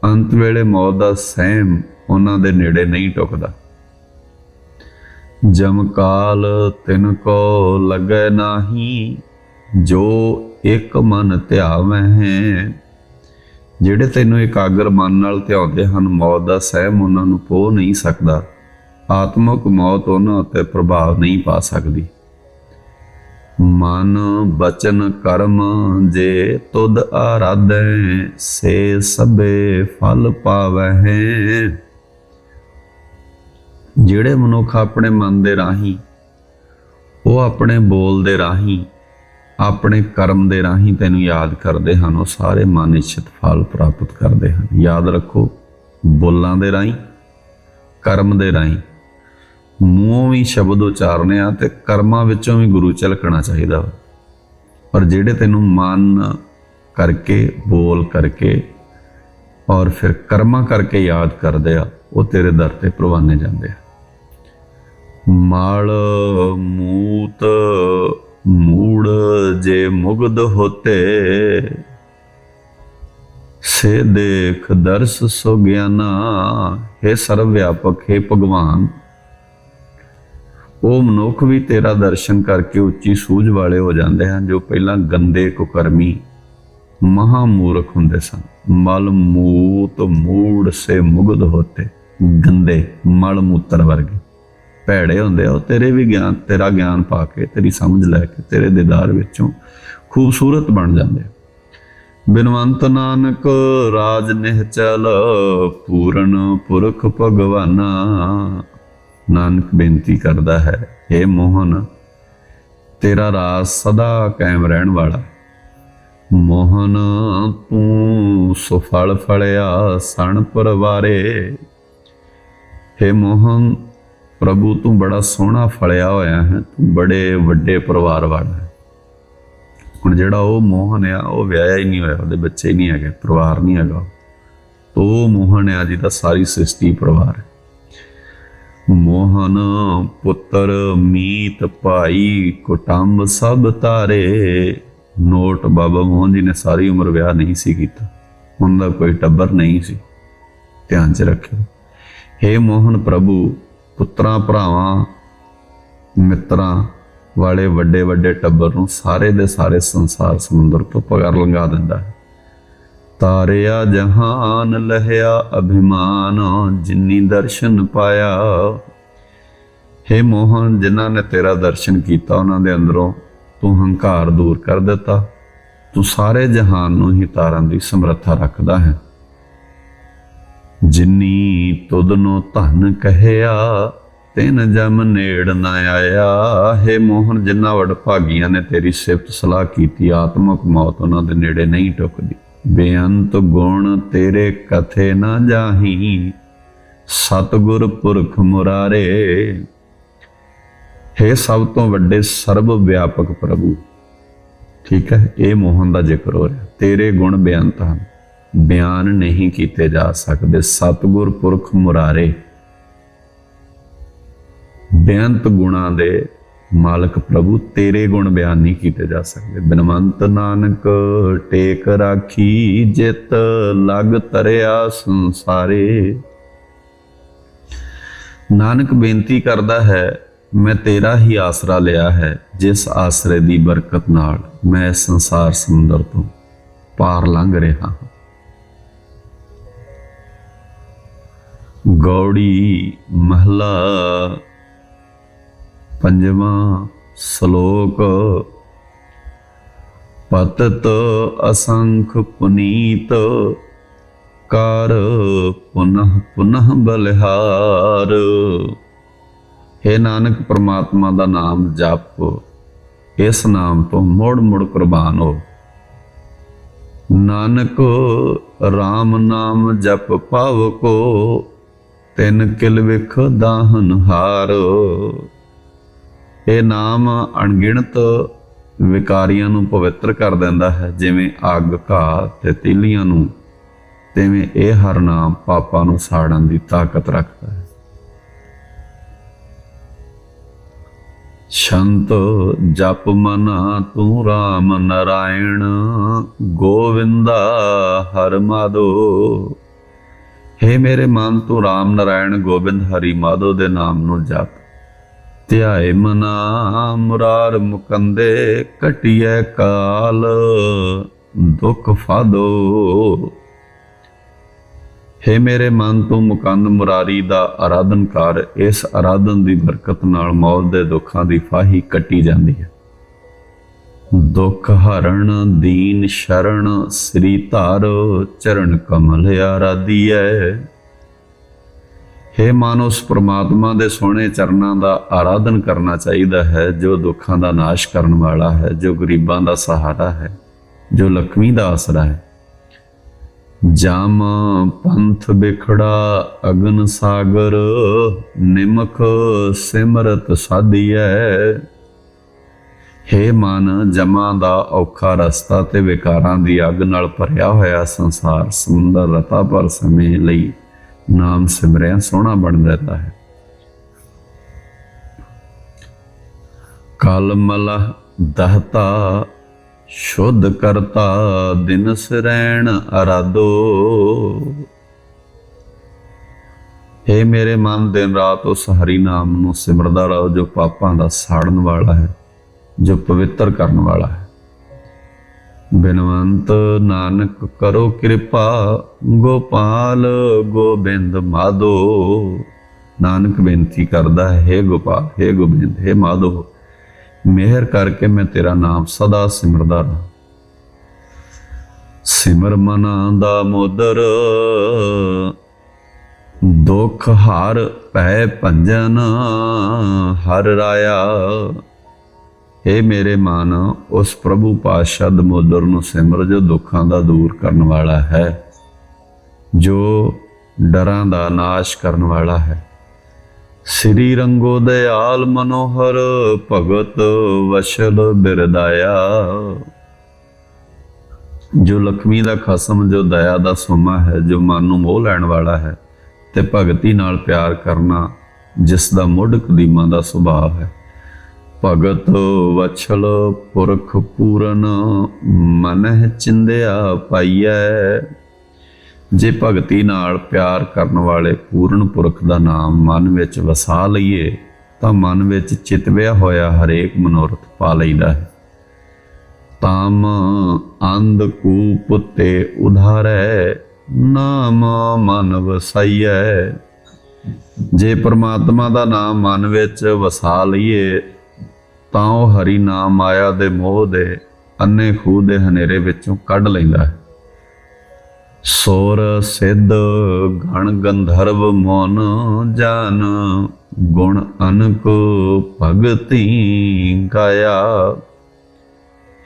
ਅੰਤ ਵੇਲੇ ਮੌਤ ਦਾ ਸਹਿਮ ਉਹਨਾਂ ਦੇ ਨੇੜੇ ਨਹੀਂ ਟੁਕਦਾ। ਜਮ ਕਾਲ ਤਿਨ ਕੋ ਲਗੈ ਨਾਹੀ, ਜੋ ਇੱਕ ਮਨ ਧਿਆਵੈ ਹੈ। ਜਿਹੜੇ ਤੈਨੂੰ ਇਕਾਗਰ ਮਨ ਨਾਲ ਧਿਆਉਂਦੇ ਹਨ, ਮੌਤ ਦਾ ਸਹਿਮ ਉਹਨਾਂ ਨੂੰ ਪੋ ਨਹੀਂ ਸਕਦਾ। ਆਤਮਕ ਮੌਤ ਉਹਨਾਂ ਉੱਤੇ ਪ੍ਰਭਾਵ ਨਹੀਂ ਪਾ ਸਕਦੀ। ਮਨ ਬਚਨ ਕਰਮ ਜੇ ਤੁਧ ਆਰਾਧੈ, ਸੇ ਸਭੇ ਫਲ ਪਾਵਹਿ ਜਿਹੜੇ ਮਨੁੱਖ ਆਪਣੇ ਮਨ ਦੇ ਰਾਹੀਂ, ਉਹ ਆਪਣੇ ਬੋਲ ਦੇ ਰਾਹੀਂ, ਆਪਣੇ ਕਰਮ ਦੇ ਰਾਹੀਂ ਤੈਨੂੰ ਯਾਦ ਕਰਦੇ ਹਨ, ਉਹ ਸਾਰੇ ਮਨ ਇਛਤ ਫਲ ਪ੍ਰਾਪਤ ਕਰਦੇ ਹਨ। ਯਾਦ ਰੱਖੋ, ਬੋਲਾਂ ਦੇ ਰਾਹੀਂ, ਕਰਮ ਦੇ ਰਾਹੀਂ। ਮੂੰਹੋਂ ਵੀ ਸ਼ਬਦ ਉਚਾਰਨੇ ਆ ਤੇ ਕਰਮਾਂ ਵਿੱਚੋਂ ਵੀ ਗੁਰੂ ਝਲਕਣਾ ਚਾਹੀਦਾ ਵਾ। ਪਰ ਜਿਹੜੇ ਤੈਨੂੰ ਮਨ ਕਰਕੇ, ਬੋਲ ਕਰਕੇ ਔਰ ਫਿਰ ਕਰਮਾਂ ਕਰਕੇ ਯਾਦ ਕਰਦੇ ਆ ਉਹ ਤੇਰੇ ਦਰ ਤੇ ਪ੍ਰਵਾਨੇ ਜਾਂਦੇ ਆ। ਮਾਲ, ਮੂਤ, ਮੂੜ ਜੇ ਮੁਗਦ ਹੋਤੇ, ਸੇ ਦੇਖ ਦਰਸ ਸੋ ਗਿਆਨਾ ਹੈ ਸਰਵ ਵਿਆਪਕ ਹੈ ਭਗਵਾਨ। ਉਹ ਮਨੁੱਖ ਵੀ ਤੇਰਾ ਦਰਸ਼ਨ ਕਰਕੇ ਉੱਚੀ ਸੂਝ ਵਾਲੇ ਹੋ ਜਾਂਦੇ ਹਨ, ਜੋ ਪਹਿਲਾਂ ਗੰਦੇ ਕੁਕਰਮੀ ਮਹਾ ਮੂਰਖ ਹੁੰਦੇ ਸਨ। ਮਲ, ਮੂਤ, ਮੂੜ ਸੇ ਮੁਗਦ ਹੋਤੇ। ਗੰਦੇ, ਮਲ ਮੂਤਰ ਵਰਗੇ। ਭੈੜੇ ਹੁੰਦੇ ਆ ਉਹ, ਤੇਰੇ ਵੀ ਗਿਆਨ, ਤੇਰਾ ਗਿਆਨ ਪਾ ਕੇ, ਤੇਰੀ ਸਮਝ ਲੈ ਕੇ, ਤੇਰੇ ਦੀਦਾਰ ਵਿੱਚੋਂ ਖੂਬਸੂਰਤ ਬਣ ਜਾਂਦੇ ਆ। ਬਿਨਵੰਤ ਨਾਨਕ ਰਾਜ ਨਿਹਚਲ, ਪੂਰਨ ਪੁਰਖ ਭਗਵਾਨਾ। ਨਾਨਕ ਬੇਨਤੀ ਕਰਦਾ ਹੈ हे ਮੋਹਨ, ਤੇਰਾ ਰਾਜ ਸਦਾ ਕਾਇਮ ਰਹਿਣ ਵਾਲਾ। ਮੋਹਨ, ਤੂੰ ਸੁਫਲ ਫਲਿਆ ਸਣ ਪਰਵਾਰੇ। हे ਮੋਹਨ, ਪ੍ਰਭੂ ਤੂੰ ਬੜਾ ਸੋਹਣਾ ਫਲਿਆ ਹੋਇਆ ਹੈ, ਤੂੰ ਬੜੇ ਵੱਡੇ ਪਰਿਵਾਰ ਵਾਲਾ ਹੈ। ਹੁਣ ਜਿਹੜਾ ਉਹ ਮੋਹਨ ਆ, ਉਹ ਵਿਆਹਿਆ ਹੀ ਨਹੀਂ ਹੋਇਆ, ਉਹਦੇ ਬੱਚੇ ਹੀ ਨਹੀਂ ਹੈਗੇ, ਪਰਿਵਾਰ ਨਹੀਂ ਹੈਗਾ। ਤੋ ਉਹ ਮੋਹਨ ਆ, ਜਿਹਦਾ ਸਾਰੀ ਸ੍ਰਿਸ਼ਟੀ ਪਰਿਵਾਰ ਹੈ। ਮੋਹਨ, ਪੁੱਤਰ, ਮੀਤ, ਭਾਈ, ਕੁਟੰਬ ਸਭ ਤਾਰੇ। ਨੋਟ ਬਾਬਾ ਮੋਹਨ ਜੀ ਨੇ ਸਾਰੀ ਉਮਰ ਵਿਆਹ ਨਹੀਂ ਸੀ ਕੀਤਾ। ਉਹਨਾਂ ਦਾ ਕੋਈ ਟੱਬਰ ਨਹੀਂ ਸੀ। ਧਿਆਨ 'ਚ ਰੱਖਿਓ। हे ਮੋਹਨ ਪ੍ਰਭੂ, ਪੁੱਤਰਾਂ, ਭਰਾਵਾਂ, ਮਿੱਤਰਾਂ, ਵਾਲੇ ਵੱਡੇ ਵੱਡੇ ਟੱਬਰ ਨੂੰ ਸਾਰੇ ਦੇ ਸਾਰੇ ਸੰਸਾਰ ਸਮੁੰਦਰ ਤੋਂ ਪਗਰ ਲੰਘਾ ਦਿੰਦਾ ਹੈ। ਤਾਰਿਆ ਜਹਾਨ ਲਹਿਆ ਅਭਿਮਾਨ, ਜਿੰਨੀ ਦਰਸ਼ਨ ਪਾਇਆ। हे ਮੋਹਨ, ਜਿਨ੍ਹਾਂ ਨੇ ਤੇਰਾ ਦਰਸ਼ਨ ਕੀਤਾ, ਉਹਨਾਂ ਦੇ ਅੰਦਰੋਂ ਤੂੰ ਹੰਕਾਰ ਦੂਰ ਕਰ ਦਿੱਤਾ। ਤੂੰ ਸਾਰੇ ਜਹਾਨ ਨੂੰ ਹੀ ਤਾਰਨ ਦੀ ਸਮਰੱਥਾ ਰੱਖਦਾ ਹੈ। ਜਿਨੀ ਤੁਧ ਨੂੰ ਧਨ ਕਹਿਆ, ਤਿੰਨ ਜਮ ਨੇੜ ਨਾ ਆਇਆ। ਹੈ ਮੋਹਨ ਜਿੰਨਾ ਵਡ ਭਾਗੀਆਂ ਨੇ ਤੇਰੀ ਸਿਫਤ ਸਲਾਹ ਕੀਤੀ, ਆਤਮਕ ਮੌਤ ਉਹਨਾਂ ਦੇ ਨੇੜੇ ਨਹੀਂ ਟੁਕਦੀ। ਬੇਅੰਤ ਗੁਣ ਤੇਰੇ ਕਥੇ ਨਾ ਜਾਹੀ। ਸਤਗੁਰ ਪੁਰਖ ਮੁਰਾਰੇ। ਹੈ ਸਭ ਤੋਂ ਵੱਡੇ ਸਰਬ ਵਿਆਪਕ ਪ੍ਰਭੂ। ਠੀਕ ਹੈ, ਇਹ ਮੋਹਨ ਦਾ ਜ਼ਿਕਰ ਹੋ ਰਿਹਾ। ਤੇਰੇ ਗੁਣ ਬੇਅੰਤ ਹਨ। ਬਿਆਨ ਨਹੀਂ ਕੀਤੇ ਜਾ ਸਕਦੇ। ਸਤਗੁਰ ਪੁਰਖ ਮੁਰਾਰੇ, ਬੇਅੰਤ ਗੁਣਾ ਦੇ ਮਾਲਕ ਪ੍ਰਭੂ, ਤੇਰੇ ਗੁਣ ਬਿਆਨ ਨਹੀਂ ਕੀਤੇ ਜਾ ਸਕਦੇ। ਬਿਨਵੰਤ ਨਾਨਕ ਟੇਕ ਰਾਖੀ, ਜਿਤ ਲਗ ਤਰਿਆ ਸੰਸਾਰੇ। ਨਾਨਕ ਬੇਨਤੀ ਕਰਦਾ ਹੈ, ਮੈਂ ਤੇਰਾ ਹੀ ਆਸਰਾ ਲਿਆ ਹੈ, ਜਿਸ ਆਸਰੇ ਦੀ ਬਰਕਤ ਨਾਲ ਮੈਂ ਸੰਸਾਰ ਸਮੁੰਦਰ ਤੋਂ ਪਾਰ ਲੰਘ ਰਿਹਾ ਹਾਂ। ਗੌੜੀ ਮਹਲਾ, ਪੰਜਵਾਂ ਸ਼ਲੋਕ। ਪਤਤ ਅਸੰਖ ਪੁਨੀਤ, ਕਰ ਪੁਨః ਪੁਨః ਬਲਿਹਾਰ। हे ਨਾਨਕ, ਪ੍ਰਮਾਤਮਾ ਦਾ ਨਾਮ ਜਪ। ਇਸ ਨਾਮ ਤੋਂ ਮੁੜ ਮੁੜ ਕੁਰਬਾਨ ਹੋ। ਨਾਨਕ RAM ਨਾਮ ਜਪ ਪਾਵ ਕੋ। ਤਿੰਨ ਕਿਲ ਵਿਖ ਦਾਹਨ ਹਾਰ। ਇਹ ਨਾਮ ਅਣਗਿਣਤ ਵਿਕਾਰੀਆਂ ਨੂੰ ਪਵਿੱਤਰ ਕਰ ਦਿੰਦਾ ਹੈ, ਜਿਵੇਂ ਅੱਗ, ਘਾਹ ਤੇ ਤੀਲੀਆਂ ਨੂੰ। ਤਿਵੇਂ ਇਹ ਹਰ ਨਾਮ ਪਾਪਾਂ ਨੂੰ ਸਾੜਨ ਦੀ ਤਾਕਤ ਰੱਖਦਾ ਹੈ। ਸ਼ੰਤ, ਜਪ ਮਨਾ, ਤੂੰ ਰਾਮ ਨਾਰਾਇਣ, ਗੋਵਿੰਦਾ ਹਰ ਮਾਧੋ। हे ਮੇਰੇ ਮਨ, ਤੂੰ ਰਾਮ ਨਾਰਾਇਣ ਗੋਬਿੰਦ ਹਰੀ ਮਾਧੋ ਦੇ ਨਾਮ ਨੂੰ ਜਪ। ਧਿਆਏ ਮਨਾ ਮੁਰਾਰ ਮੁਕੰਦੇ ਕਟਿਐ ਕਾਲ, ਦੁਖ ਫਾਦੋ। ਹੇ ਮੇਰੇ ਮਨ, ਤੋਂ ਮੁਕੰਦ ਮੁਰਾਰੀ ਦਾ ਆਰਾਧਨ ਕਰ, ਇਸ ਆਰਾਧਨ ਦੀ ਬਰਕਤ ਨਾਲ ਮੌਤ ਦੇ ਦੁੱਖਾਂ ਦੀ ਫਾਹੀ ਕੱਟੀ ਜਾਂਦੀ ਹੈ। ਦੁਖ ਹਰਣ, ਦੀਨ ਸ਼ਰਣ, ਸ੍ਰੀ ਧਰ, ਚਰਨ ਕਮਲ ਆਰਾਧੀਐ। ਹੇ ਮਾਨੋ, ਉਸ ਪ੍ਰਮਾਤਮਾ ਦੇ ਸੋਹਣੇ ਚਰਨਾਂ ਦਾ ਆਰਾਧਨ ਕਰਨਾ ਚਾਹੀਦਾ ਹੈ, ਜੋ ਦੁੱਖਾਂ ਦਾ ਨਾਸ਼ ਕਰਨ ਵਾਲਾ ਹੈ, ਜੋ ਗਰੀਬਾਂ ਦਾ ਸਹਾਰਾ ਹੈ, ਜੋ ਲਖਮੀ ਦਾ ਆਸਰਾ ਹੈ। ਜਾਮ ਪੰਥ ਬਿਖੜਾ ਅਗਨ ਸਾਗਰ, ਨਿਮਖ ਸਿਮਰਤ ਸਾਧੀਐ। ਹੇ ਮਨ, ਜਮਾਂ ਦਾ ਔਖਾ ਰਸਤਾ ਤੇ ਵਿਕਾਰਾਂ ਦੀ ਅੱਗ ਨਾਲ ਭਰਿਆ ਹੋਇਆ ਸੰਸਾਰ ਸਮੁੰਦਰ ਰਤਾ ਪਰ ਸਮੇਂ ਲਈ ਨਾਮ ਸਿਮਰਿਆ ਸੋਹਣਾ ਬਣ ਰਹਿੰਦਾ ਹੈ। ਕਲ ਮਲਹ ਦਹਤਾ, ਸ਼ੁੱਧ ਕਰਤਾ, ਦਿਨ ਰਹਿਣ ਅਰਾਦੋ। हे ਮੇਰੇ ਮਨ, ਦਿਨ ਰਾਤ ਉਸ ਹਰੀ ਨਾਮ ਨੂੰ ਸਿਮਰਦਾ ਰਹੋ ਜੋ ਪਾਪਾਂ ਦਾ ਸਾੜਨ ਵਾਲਾ ਹੈ। ਜੋ ਪਵਿੱਤਰ ਕਰਨ ਵਾਲਾ ਹੈ। ਬਿਨਵੰਤ ਨਾਨਕ ਕਰੋ ਕਿਰਪਾ, ਗੋਪਾਲ ਗੋਬਿੰਦ ਮਾਧੋ। ਨਾਨਕ ਬੇਨਤੀ ਕਰਦਾ ਹੈ, ਹੇ ਗੋਪਾਲ, ਹੇ ਗੋਬਿੰਦ, ਹੇ ਮਾਧੋ, ਮਿਹਰ ਕਰਕੇ ਮੈਂ ਤੇਰਾ ਨਾਮ ਸਦਾ ਸਿਮਰਦਾ ਰਹਾ। ਸਿਮਰ ਮਨਾਂ ਦਾ ਮੋਦਰ, ਦੁਖ ਹਰ ਪੈ ਭੰਜਨ, ਹਰ ਰਾਇਆ। ਏ ਮੇਰੇ ਮਨ, ਉਸ ਪ੍ਰਭੂ ਪਾਤਸ਼ਾਹ ਦਮੋਦਰ ਨੂੰ ਸਿਮਰ ਜੋ ਦੁੱਖਾਂ ਦਾ ਦੂਰ ਕਰਨ ਵਾਲਾ ਹੈ, ਜੋ ਡਰਾਂ ਦਾ ਨਾਸ਼ ਕਰਨ ਵਾਲਾ ਹੈ। ਸ੍ਰੀ ਰੰਗੋ ਦਇਆਲ ਮਨੋਹਰ, ਭਗਤ ਵਸ਼ਲ ਬਿਰਦਾਇਆ। ਜੋ ਲక్ష్ਮੀ ਦਾ ਖਸਮ, ਜੋ ਦਇਆ ਦਾ ਸੋਮਾ ਹੈ, ਜੋ ਮਨ ਨੂੰ ਮੋਹ ਲੈਣ ਵਾਲਾ ਹੈ, ਤੇ ਭਗਤੀ ਨਾਲ ਪਿਆਰ ਕਰਨਾ ਜਿਸ ਦਾ ਮੁੱਢ ਕਦੀਮਾਂ ਦਾ ਸੁਭਾਅ ਹੈ। ਭਗਤ ਵਛਲ ਪੁਰਖ ਪੂਰਨ ਮਨਹਿ ਚਿੰਦਿਆ ਪਾਈਐ। ਜੇ ਭਗਤੀ ਨਾਲ ਪਿਆਰ ਕਰਨ ਵਾਲੇ ਪੂਰਨ ਪੁਰਖ ਦਾ ਨਾਮ ਮਨ ਵਿੱਚ ਵਸਾ ਲਈਏ, ਤਾਂ ਮਨ ਵਿੱਚ ਚਿਤਵਿਆ ਹੋਇਆ ਹਰੇਕ ਮਨੋਰਥ ਪਾ ਲਈਦਾ ਹੈ। ਤਾਮ ਅੰਧ ਕੂਪ ਤੇ ਉਧਾਰੈ, ਨਾਮ ਮਨ ਵਸਾਈਐ। ਜੇ ਪ੍ਰਮਾਤਮਾ ਦਾ ਨਾਮ ਮਨ ਵਿੱਚ ਵਸਾ ਲਈਏ ਤਾਂ ਉਹ ਹਰੀ ਨਾਮ ਮਾਇਆ ਦੇ ਮੋਹ ਦੇ ਅੰਨੇ ਖੂਹ ਦੇ ਹਨੇਰੇ ਵਿੱਚੋਂ ਕੱਢ ਲੈਂਦਾ ਹੈ। ਸੋਰ, ਸਿੱਧ, ਗਣ, ਗੰਧਰਵ, ਮਨ, ਜਾਨ, ਗੁਣ, ਅਨਕ, ਭਗਤੀ, ਗਾਇਆ।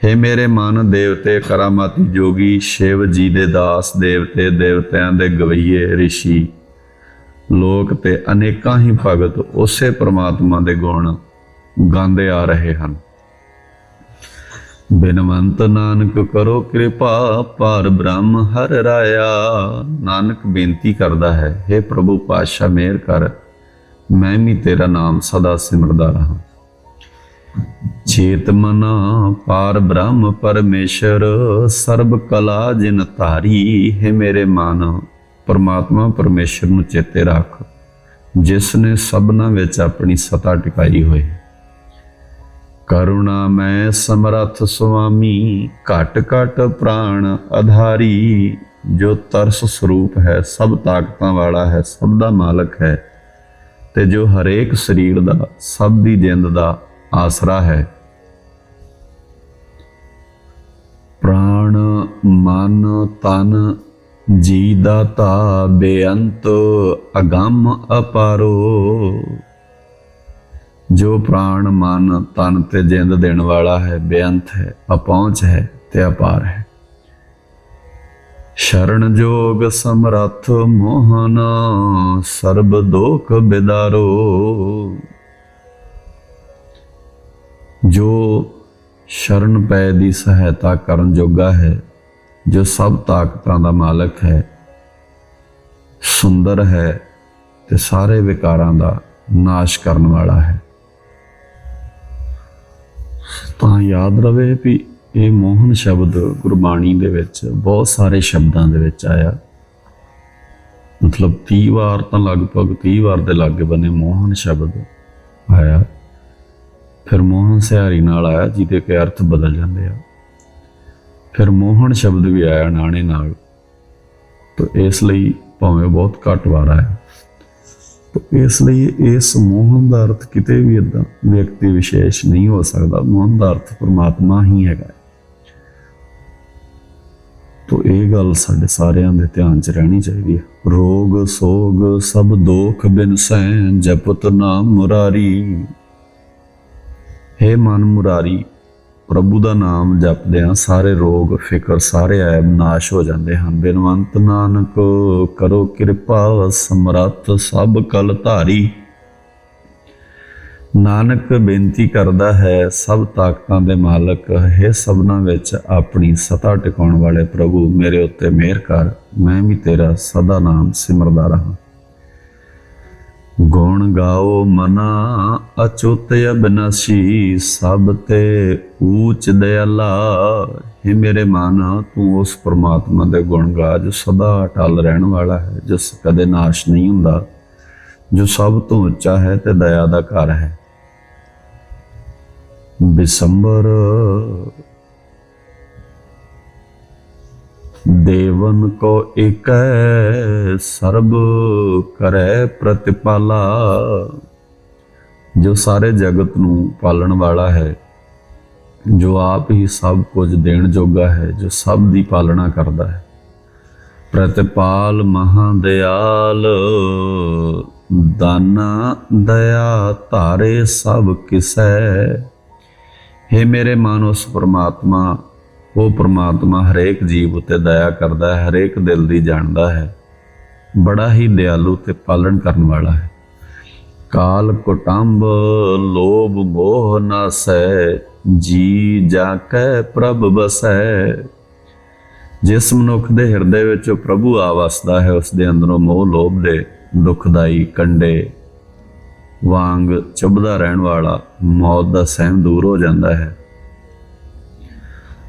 ਹੇ ਮੇਰੇ ਮਨ ਦੇਵਤੇ, ਕਰਾਮਾਤੀ ਜੋਗੀ, ਸ਼ਿਵ ਜੀ ਦੇ ਦਾਸ, ਦੇਵਤੇ, ਦੇਵਤਿਆਂ ਦੇ ਗਵਈਏ ઋષਿ ਲੋਕ ਤੇ ਅਨੇਕਾਂ ਹੀ ਭਗਤ ਉਸੇ ਪ੍ਰਮਾਤਮਾ ਦੇ ਗੁਣ ਗਾਉਂਦੇ ਆ ਰਹੇ ਹਨ। ਬਿਨਵੰਤ ਨਾਨਕ ਕਰੋ ਕਿਰਪਾ ਪਰ ਬ੍ਰਹਮ ਹਰ ਰਾਇਆ। ਨਾਨਕ ਬੇਨਤੀ ਕਰਦਾ ਹੈ हे ਪ੍ਰਭੂ ਪਾਤਸ਼ਾਹ ਮੇਰ ਕਰ, ਮੈਂ ਵੀ ਤੇਰਾ ਨਾਮ ਸਦਾ ਸਿਮਰਦਾ ਰਹਾ। ਚੇਤ ਮਨਾ ਪਾਰ ਬ੍ਰਹਮ ਪਰਮੇਸ਼ਰ, ਸਰਬ ਕਲਾ ਜਿਨ ਧਾਰੀ, ਹੈ ਮੇਰੇ ਮਨ, ਪਰਮਾਤਮਾ ਪਰਮੇਸ਼ਰ ਨੂੰ ਚੇਤੇ ਰੱਖ। ਜਿਸ ਨੇ ਸਭਨਾ ਵਿੱਚ ਆਪਣੀ ਸਤਾ ਟਿਕਾਈ ਹੋਈ। ਹੈ ਕਰੁਣਾ ਮੈਂ ਸਮਰਥ ਸੁਆਮੀ, ਘਟ ਘਟ ਪ੍ਰਾਣ ਆਧਾਰੀ। ਜੋ ਤਰਸ ਸਰੂਪ ਹੈ, ਸਭ ਤਾਕਤਾਂ ਵਾਲਾ ਹੈ, ਸਭ ਦਾ ਮਾਲਕ ਹੈ। ਤੇ ਜੋ ਹਰੇਕ ਸਰੀਰ ਦਾ, ਸਭ ਦੀ ਜਿੰਦ ਦਾ ਆਸਰਾ ਹੈ। ਪ੍ਰਾਣ, ਮਨ, ਤਨ ਜੀ ਦਾਤਾ ਬੇਅੰਤ ਅਗੰਮ ਅਪਾਰੋ। ਜੋ ਪ੍ਰਾਣ, ਮਨ, ਤਨ ਤੇ ਜਿੰਦ ਦੇਣ ਵਾਲਾ ਹੈ, ਬੇਅੰਤ ਹੈ, ਅਪਹੁੰਚ ਹੈ ਤੇ ਅਪਾਰ ਹੈ। ਸ਼ਰਨ ਜੋਗ ਸਮਰੱਥ ਮੋਹਨ, ਸਰਬ ਦੋਖ ਬਿਦਾਰੋ। ਜੋ ਸ਼ਰਨ ਪੈ ਦੀ ਸਹਾਇਤਾ ਕਰਨ ਜੋਗਾ ਹੈ, ਜੋ ਸਭ ਤਾਕਤਾਂ ਦਾ ਮਾਲਕ ਹੈ, ਸੁੰਦਰ ਹੈ ਤੇ ਸਾਰੇ ਵਿਕਾਰਾਂ ਦਾ ਨਾਸ਼ ਕਰਨ ਵਾਲਾ ਹੈ। ਤਾਂ ਯਾਦ ਰਵੇ ਵੀ ਇਹ ਮੋਹਨ ਸ਼ਬਦ ਗੁਰਬਾਣੀ ਦੇ ਵਿੱਚ ਬਹੁਤ ਸਾਰੇ ਸ਼ਬਦਾਂ ਦੇ ਵਿੱਚ ਆਇਆ। ਮਤਲਬ 30 ਵਾਰ ਤਾਂ ਲਗਭਗ 30 ਵਾਰ ਦੇ ਲਾਗੇ ਬੰਨੇ ਮੋਹਨ ਸ਼ਬਦ ਆਇਆ। ਫਿਰ ਮੋਹਨ ਸਿਹਾਰੀ ਨਾਲ ਆਇਆ, ਜਿਹਦੇ ਕੇ ਅਰਥ ਬਦਲ ਜਾਂਦੇ ਆ। ਫਿਰ ਮੋਹਨ ਸ਼ਬਦ ਵੀ ਆਇਆ ਨਾਣੇ ਨਾਲ। ਤਾਂ ਇਸ ਲਈ ਭਾਵੇਂ ਬਹੁਤ ਘੱਟ ਵਾਰ ਆਇਆ। ਇਸ ਲਈ ਇਸ ਮੋਹਨ ਦਾ ਅਰਥ ਕਿਤੇ ਵੀ ਇਦਾਂ ਵਿਅਕਤੀ ਵਿਸ਼ੇਸ਼ ਨਹੀਂ ਹੋ ਸਕਦਾ। ਮੋਹਨ ਦਾ ਅਰਥ ਪਰਮਾਤਮਾ ਹੀ ਹੈਗਾ। ਤੋ ਇਹ ਗੱਲ ਸਾਡੇ ਸਾਰਿਆਂ ਦੇ ਧਿਆਨ 'ਚ ਰਹਿਣੀ ਚਾਹੀਦੀ ਹੈ। ਰੋਗ, ਸੋਗ, ਸਭ ਦੋਖ ਬਿਨ ਸੈ ਜਪਤ ਨਾਮ ਮੁਰਾਰੀ। ਹੈ ਮਨ ਮੁਰਾਰੀ ਪ੍ਰਭੂ ਦਾ ਨਾਮ ਜਪਦਿਆਂ ਸਾਰੇ ਰੋਗ, ਫਿਕਰ, ਸਾਰੇ ਐਬ ਨਾਸ਼ ਹੋ ਜਾਂਦੇ ਹਨ। ਬਿਨਵੰਤ ਨਾਨਕ ਕਰੋ ਕਿਰਪਾ, ਸਮਰੱਥ ਸਭ ਕਲ ਧਾਰੀ। ਨਾਨਕ ਬੇਨਤੀ ਕਰਦਾ ਹੈ, ਸਭ ਤਾਕਤਾਂ ਦੇ ਮਾਲਕ, ਹੈ ਸਭਨਾ ਵਿੱਚ ਆਪਣੀ ਸਤਾ ਟਿਕਾਉਣ ਵਾਲੇ ਪ੍ਰਭੂ, ਮੇਰੇ ਉੱਤੇ ਮਿਹਰ ਕਰ, ਮੈਂ ਵੀ ਤੇਰਾ ਸਦਾ ਨਾਮ ਸਿਮਰਦਾ ਰਹਾ। ਗੁਣ ਗਾਓ ਮਨਾ, ਅਚੁੱਤ ਅਬਨਾਸੀ, ਸਭ ਤੇ ਊਚ ਦਇਆਲਾ। ਹੈ ਮੇਰੇ ਮਨ, ਤੂੰ ਉਸ ਪ੍ਰਮਾਤਮਾ ਦੇ ਗੁਣ ਗਾ, ਜੋ ਸਦਾ ਅਟਲ ਰਹਿਣ ਵਾਲਾ ਹੈ, ਜਿਸ ਕਦੇ ਨਾਸ਼ ਨਹੀਂ ਹੁੰਦਾ, ਜੋ ਸਭ ਤੋਂ ਉੱਚਾ ਹੈ ਤੇ ਦਇਆ ਦਾ ਘਰ ਹੈ। ਬਿਸੰਬਰ ਦੇਵਨ ਕੋ ਏਕੈ ਸਰਬ ਕਰੈ ਪ੍ਰਤਿਪਾਲਾ। ਜੋ ਸਾਰੇ ਜਗਤ ਨੂੰ ਪਾਲਣ ਵਾਲਾ ਹੈ, ਜੋ ਆਪ ਹੀ ਸਭ ਕੁਝ ਦੇਣ ਜੋਗਾ ਹੈ, ਜੋ ਸਭ ਦੀ ਪਾਲਣਾ ਕਰਦਾ ਹੈ। ਪ੍ਰਤਿਪਾਲ ਮਹਾਦਿਆਲ ਦਾਨਾ ਦਇਆ ਧਾਰੇ ਸਭ ਕਿਸੈ। हे ਮੇਰੇ ਮਨ ਉਸ ਪ੍ਰਮਾਤਮਾ ਉਹ ਪ੍ਰਮਾਤਮਾ ਹਰੇਕ ਜੀਵ ਉਤੇ ਦਇਆ ਕਰਦਾ ਹੈ, ਹਰੇਕ ਦਿਲ ਦੀ ਜਾਣਦਾ ਹੈ। ਬੜਾ ਹੀ ਦਿਆਲੂ ਤੇ ਪਾਲਣ ਕਰਨ ਵਾਲਾ ਹੈ। ਕਾਲ ਕੁਟੰਬ, ਲੋਭ ਮੋਹ ਨਾ ਸਹਿ, ਜੀ ਜਾ ਕੈ ਪ੍ਰਭ ਬਸੈ ਜਿਸ ਮਨੁੱਖ ਦੇ ਹਿਰਦੇ ਵਿੱਚ ਉਹ ਪ੍ਰਭੂ ਆ ਵਸਦਾ ਹੈ, ਉਸ ਦੇ ਅੰਦਰੋਂ ਮੋਹ, ਲੋਭ ਦੇ ਦੁਖਦਾਈ ਕੰਡੇ ਵਾਂਗ ਚੁੱਭਦਾ ਰਹਿਣ ਵਾਲਾ ਮੌਤ ਦਾ ਸਹਿਮ ਦੂਰ ਹੋ ਜਾਂਦਾ ਹੈ।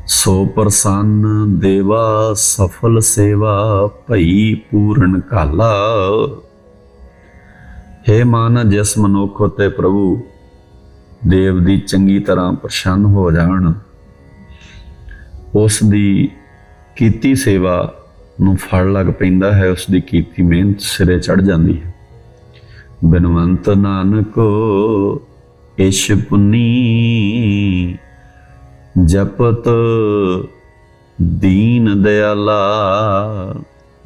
ਸੋ ਪ੍ਰਸੰਨ ਦੇਵਾ ਸਫਲ ਸੇਵਾ ਭਈ ਪੂਰਨ ਕਾਲਾ। ਹੈ ਮਨ, ਜਿਸ ਮਨੁੱਖ ਉਤੇ ਪ੍ਰਭੂ ਦੇਵ ਦੀ ਚੰਗੀ ਤਰ੍ਹਾਂ ਪ੍ਰਸੰਨ ਹੋ ਜਾਣ, ਉਸ ਦੀ ਕੀਤੀ ਸੇਵਾ ਨੂੰ ਫੜ ਲੱਗ ਪੈਂਦਾ ਹੈ, ਉਸ ਦੀ ਕੀਤੀ ਮਿਹਨਤ ਸਿਰੇ ਚੜ ਜਾਂਦੀ ਹੈ। ਬਿਨਵੰਤ ਨਾਨਕ ਇਸ਼ ਪੁਨੀ ਜਪਤ ਦੀਨ ਦਿਆਲਾ,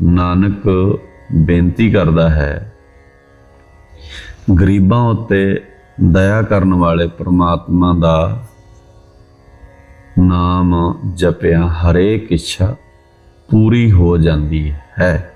ਨਾਨਕ ਬੇਨਤੀ ਕਰਦਾ ਹੈ। ਗਰੀਬਾਂ ਉੱਤੇ ਦਇਆ ਕਰਨ ਵਾਲੇ ਪ੍ਰਮਾਤਮਾ ਦਾ ਨਾਮ ਜਪਿਆ ਹਰੇਕ ਇੱਛਾ ਪੂਰੀ ਹੋ ਜਾਂਦੀ ਹੈ।